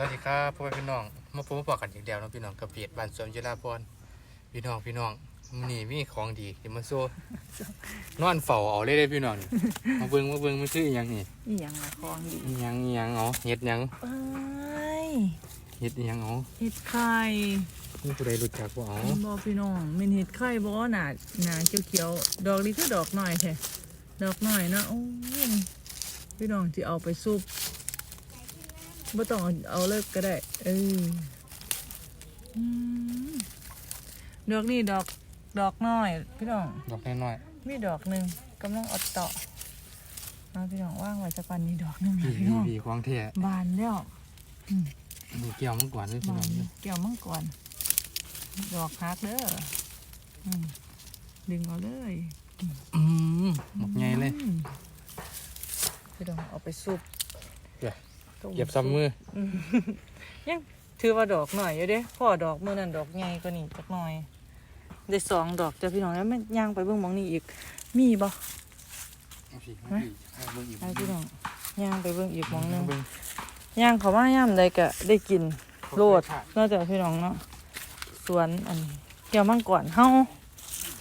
สวัสดีครับพ่อแม่พี่น้องมาพบมาปอกันอีกแล้วเนาะพี่น้องกับเพจบ้านสวนจิราพรพี่น้องพี่น้องมื้อนี้มีของดีเดี๋ยวมาโซ่นอนเฝ้าเอาเลยเด้อพี่น้องนี่มาเบิ่งมาเบิ่งมันคืออีหยังนี่อีหยังละคลองดีอีหยังอีหยังเอาเฮ็ดหยังเอ้ยเฮ็ดอีหยังเอาเห็ดไข่มีผู้ใดรู้จักบ่เอาบอพี่น้องเป็นเห็ดไข่บ่หนาหนาเขียวๆดอกนี้คือดอกหน่อยแท้ดอกหน่อยนะโอ้ยพี่น้องที่เอาไปซุป บ่ต้องเอาเอาเลิกก็ได้ เอออืมดอกนี้ดอกดอกน้อย พี่น้อง ดอกน้อยมีดอกหนึ่งกำลังอดเตาะเอาพี่น้องว่างไว้สักวันนี้ดอกหนึ่งๆนะพี่พี่น้องพี่ของแท้บานแล้วนี่เกี่ยวมันก่อนเลยพี่บาน้องนนี่เกี่ยวมังกรดอกฮักเด้ออืมดึงเอาเลยอืมหมกใหญ่เลยอืมพี่น้องเอาไปซุปเดี๋ยว ต้มเก็บซ้ำมือยังถือว่าดอกหน่อยอยู่เด้พ่อดอกมือนั่นดอกใหญ่ก็นี่จักหน่อย ได้สองดอกจ้ะพี่น้องแล้วมันย่างไปเบิ่งหมองนี่อีก มีบ่เอาพี่เอาพี่เอาเบิ่งอีกให้พี่น้องย่างไปเบิ่งอีกหมองหนึงเบิ่งย่างเขาว่าย่ามใดก็ได้กิน โลดค่ะนอกจากพี่น้องเนาะสวนอันนี้เกี่ยวมังกรเฮา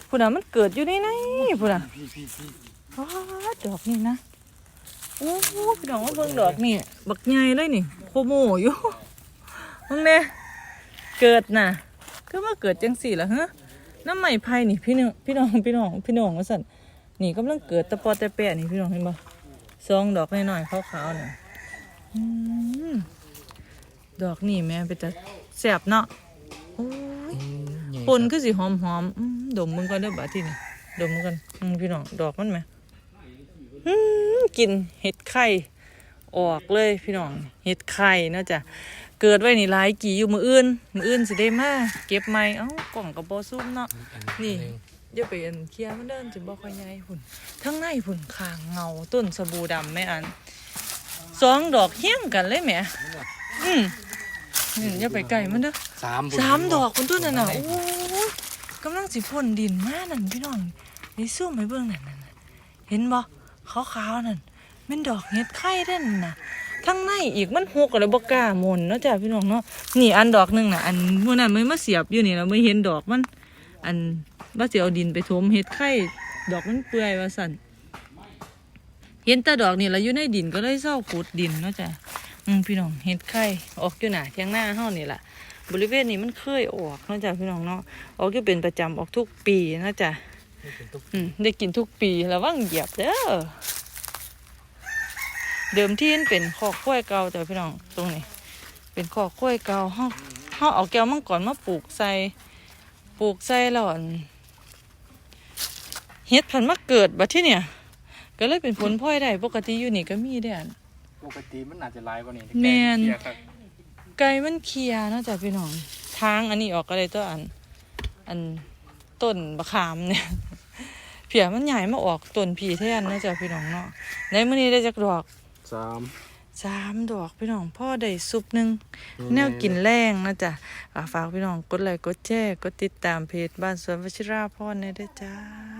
พุ่นน่ะมันเกิดอยู่ในไหนพุ่นน่ะพี่พี่พี่ ว้าดอกนี่นะ โอ้โหพี่น้องว่าเบิ่งดอกนี่ บักใหญ่เลยนี่โคโมอยู่มึงเนี่ยเกิดน่ะก็มาเกิดจังสี่ละฮะน้ำใหม่ไผ่นี่พี่น้องพี่น้องพี่น้องพี่น้องว่าสันนี่กำลังเกิดตะปอตะแปะนี่พี่น้องเห็นบ่ซองดอกน้อยๆขาวๆน่ะอืมดอกนี่แม่เป็นแต่แซ่บเนาะโอ้ยปนคือสิหอมหอมๆดมมึงก่อนเด้อบาที่นี่ดมมึงก่อนพี่น้องดอกมันไหมอืม กินเห็ดไข่ออกเลยพี่น้องเห็ดไข่เนาะจ้ะเกิดไว้นี่หลายกี่อยู่มืออื่นมืออื่นสิได้มาเก็บใหม่เอ้ากล่องกับบอซุ่มเนาะนี่อัหงอย่าไปอันเคลียร์มันเดินสิบ่ค่อยใหญ่พุ่นทั้งในพุ่นข้างเงาต้นสบู่ดำแม่อันสองดอกเฮี้ยงกันเลยแหม่อืมนี่อย่าไปไกลมันเด้อสามบุญสามดอกคุณต้นน่ะน่ะโอ้ยกำลังสิพ่นดินมานั่นพี่น้องนี่ซูมไปเบิ่งนั่นนั่นน่ะเห็นบ่ ขาวๆนั่นม่นดอกเห็ดไข่เด้นนะทั้งในอีกมันหกอะไรบ่กล้ามนเนาะจ้ะพี่น้องเนาะนี่อันดอกหนึ่งนะอันเมื้อนั้นมันมาเสียบอยู่นี่แล้วไม่เห็นดอกมัน อันว่าสิเอาดินไปถมเห็ดไข่ดอกมันเปื่อยว่าสั่นเห็นแต่ดอกนี่แล้วอยู่ในดินก็เลยเศร้าขุดดินเนาะจ้ะอืมพี่น้องเห็ดไข่ออกอยู่หนาเทียงหน้าเฮานี่แหละบริเวณนี้มันเคยออกเนาะจ้ะพี่น้องเนาะออกอยู่เป็นประจำออกทุกปีเนาะจ้ะ อืมได้กินทุกปีระวังเหยียบเด้อเดิมที่มันเป็นคอกกล้วยเก่าจ้ะพี่น้องตรงนี้ เป็นคอกกล้วยเก่าเฮาเฮาเอาแก้วมังกรมาปลูกใส่ปลูกใส่แล้วอั่นเฮ็ดพันธุ์มาเกิดบัดที่เนี่ย ก็เลยเป็นผลพลอยได้ปกติอยู่นี่ก็มีได้อันปกติมันอาจจะหลายกว่านี้แม่นใกล้เคียงครับไก่มันเคลียร์เนาะจ้ะพี่น้องทางอันนี้ออกก็เลยตัวอัน อันต้นบะขามเนี่ย เพียมันใหญ่มาออกต้นผีแทนเนาะจ้ะพี่น้องเนาะในมื้อนี้ได้จักดอกสามสามดอกพี่น้องพ่อได้ซุปหนึ่งแนวกินแรงเนาะจ้ะอ่าฝากพี่น้องกดไลค์กดแชร์กดติดตามเพจบ้านสวนวชิราพรเนี่ยด้วยจ้า